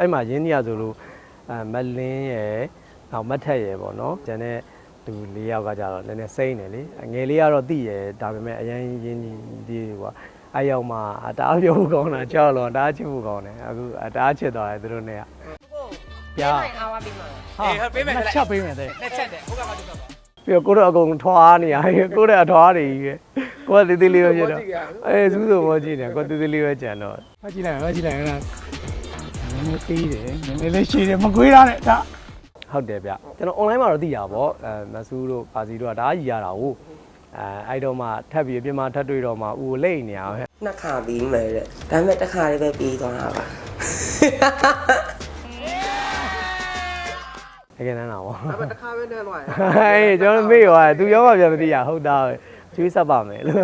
အဲ့မှာရင်းနှီးရဆိုလို့အဲမလင်းရယ်နောက်မတ်ထက်ရယ်ပေါ့နော်ကျန်တဲ့သူ၄ယောက်ကကြတော့နည်းနည်းစိမ့်တယ်လေအငယ်လေးကတော့တိရယ်ဒါပေမဲ့အရင်ရင်းနှီးဒီကွာအဲ့ရောက်မှအတားပြောဖို့ကောင်းတာကြောက်လို့အတားချစ်ဖို့ကောင်းတယ်အခုအတားချစ်သွားတယ်သူတို့နဲ့ကပြာအားဝပေးမှာဟာပေးမယ်ချက်ပေးမယ်တဲ့လက်ချက်တယ်ဟုတ်ကဲ့ပါဟုတ်ကဲ့ပါပြီးတော့ကိုတို့အကုန်ထွားနေရတယ်ကိုတို့အထွားနေကြီးပဲကိုကသေးသေးလေးပဲဖြစ်တော့အဲစူးစူမောကြည့်နေကိုသေးသေးလေးပဲကြံတော့မကြည့်လိုက်မကြည့်လိုက်နော်နည်းနည်း သေးတယ်နည်းနည်းလေးရှိတယ်မကွေးရတဲ့ဒါဟုတ်တယ်ဗျကျွန်တော် online မှာတော့သိရပါဗောအဲမဆူးတို့ပါစီတို့ကဒါကြီးရတာဟုတ်အဲအဲ့တော့မှထပ်ပြီးအပြင်မှာထပ်တွေ့တော့မှဦးကိုလိမ့်နေရပဲနှစ်ခါပြီးမယ်တဲ့ဒါပေမဲ့တစ်ခါလေးပဲပြီးသွားတာပါတကယ်တမ်းလားဗောဒါပေမဲ့တစ်ခါပဲနဲ့သွားရဟေးကျွန်တော်မေ့ရောသူရောမှပြန်မသိရဟုတ်တာပဲကျွေးဆက်ပါမယ်လို့